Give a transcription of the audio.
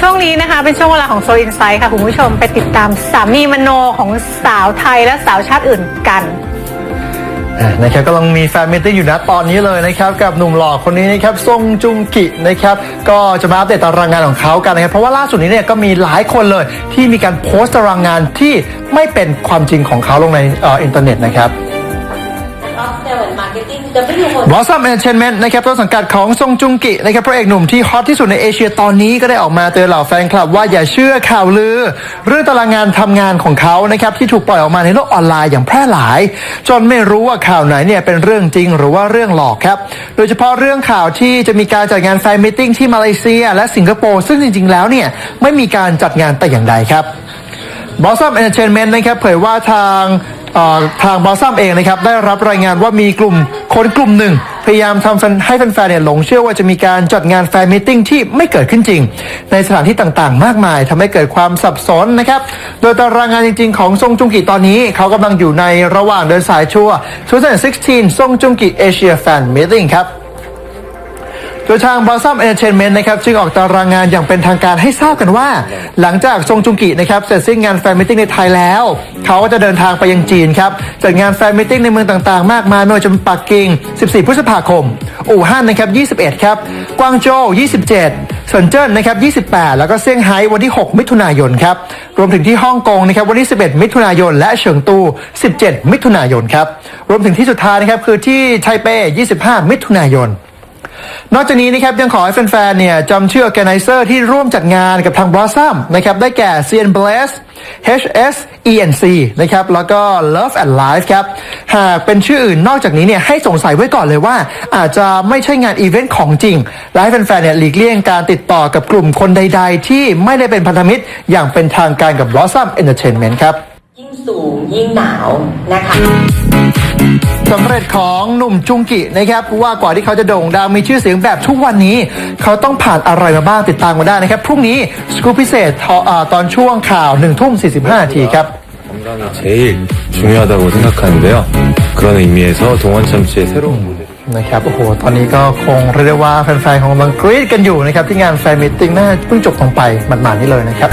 ช่วงนี้นะคะ เป็นช่วงเวลาของโซอินไซด์ค่ะ คุณผู้ชมไปติดตามสามีมโนของสาวไทยและสาวชาติอื่นกันนะครับกำลังมีแฟนมิตติ้งอยู่นะตอนนี้เลยนะครับกับหนุ่มหล่อคนนี้นะครับซงจุงกินะครับก็จะมาอัปเดตตารางงานของเขากันนะครับเพราะว่าล่าสุดนี้เนี่ยก็มีหลายคนเลยที่มีการโพสต์ตารางงานที่ไม่เป็นความจริงของเขาลงในอออินเทอร์เน็ตนะครับ Often Marketing W คนบอสซัมเอนเตอร์เทนเมนต์นะครับต้นสังกัดของซงจุงกินะครับพระเอกหนุ่มที่ฮอตที่สุดในเอเชียตอนนี้ก็ได้ออกมาเตือนเหล่าแฟนคลับว่าอย่าเชื่อข่าวลือ เรื่องตารางงานทำงานของเขานะครับที่ถูกปล่อยออกมาในโลกออนไลน์อย่างแพร่หลาย จนไม่รู้ว่าข่าวไหนเนี่ยเป็นเรื่องจริงหรือว่าเรื่องหลอกครับ โดยเฉพาะเรื่องข่าวที่จะมีการจัดงานแฟนมิทติ้งที่มาเลเซีย และสิงคโปร์ซึ่งจริง ๆ แล้วเนี่ยไม่มีการจัดงานแต่อย่างใดครับบอสซัมเอนเตอร์เทนเมนต์นะครับเผยว่าทาง ทางบอสซัมเองนะครับได้รับรายงานว่ามีกลุ่มคนกลุ่มหนึ่ง พยายามทำให้แฟนๆเนี่ยหลงเชื่อว่าจะมีการจัดงานแฟนมิทติ้งที่ไม่เกิดขึ้นจริง ในสถานที่ต่างๆ มากมายทำให้เกิดความสับสนนะครับโดยตารางงานจริง ๆ ของซงจุงกิตอนนี้ เขากำลังอยู่ในระหว่างเดินสายชัวร์2016ซงจุงกิเอเชียแฟนมิทติ้งครับ ดยทาง Blossom Entertainment นะครับจึงออกตารางงานอย่างเป็นทางการให้ทราบกันว่า หลังจากซงจุงกินะครับเสร็จสิ้นงานแฟนมิทติ้งในไทยแล้ว เขาก็จะเดินทางไปยังจีนครับจัดงานแฟนมิทติ้งในเมืองต่างๆ มากมายไม่ว่าจะเป็นปักกิ่ง 14 พฤษภาคม อู่ฮั่นนะครับ 21 ครับ กวางโจว 27เซินเจิ้นนะครับ 28 แล้วก็เซี่ยงไฮ้วันที่ 6 มิถุนายนครับ รวมถึงที่ฮ่องกงนะครับวันที่ 11 มิถุนายน และเฉิงตู 17 มิถุนายนครับ รวมถึงที่สุดท้ายนะครับคือที่ไทเป 25 มิถุนายน นอกจากนี้นะครับยังขอให้แฟนๆเนี่ยจำชื่อ organizer ที่ร่วมจัดงานกับทาง Blossom นะครับได้แก่ CN Bless HS ENC นะครับแล้วก็ Love and Life ครับหากเป็นชื่ออื่นนอกจากนี้เนี่ยให้สงสัยไว้ก่อนเลยว่า อาจจะไม่ใช่งานอีเวนต์ของจริง และให้แฟนๆเนี่ยหลีกเลี่ยงการติดต่อกับกลุ่มคนใดๆ ที่ไม่ได้เป็นพันธมิตรอย่างเป็นทางการกับ Blossom Entertainment ครับ ยิ่งสูงยิ่งหนาวนะคะ สำเร็จของหนุ่มจุงกินะครับว่ากว่าที่เขาจะโด่งดังมีชื่อเสียงแบบทุกวันนี้ เขาต้องผ่านอะไรมาบ้างติดตามกันได้นะครับ พรุ่งนี้สกู๊ปพิเศษทออ่าตอนช่วงข่าว1ทุ่ม45นาทีครับ 건강이 제일 중요하다고 생각하는데요. 그런 의미에서 동원 참치의 새로운 모델. นะครับโอ้โห ตอนนี้ก็คงเรียกได้ว่าแฟนๆของกำลังกรี๊ดกันอยู่นะครับ ที่งานแฟนมิทติ้งน่าเพิ่งจบลงไปหมาดๆนี่เลยนะครับ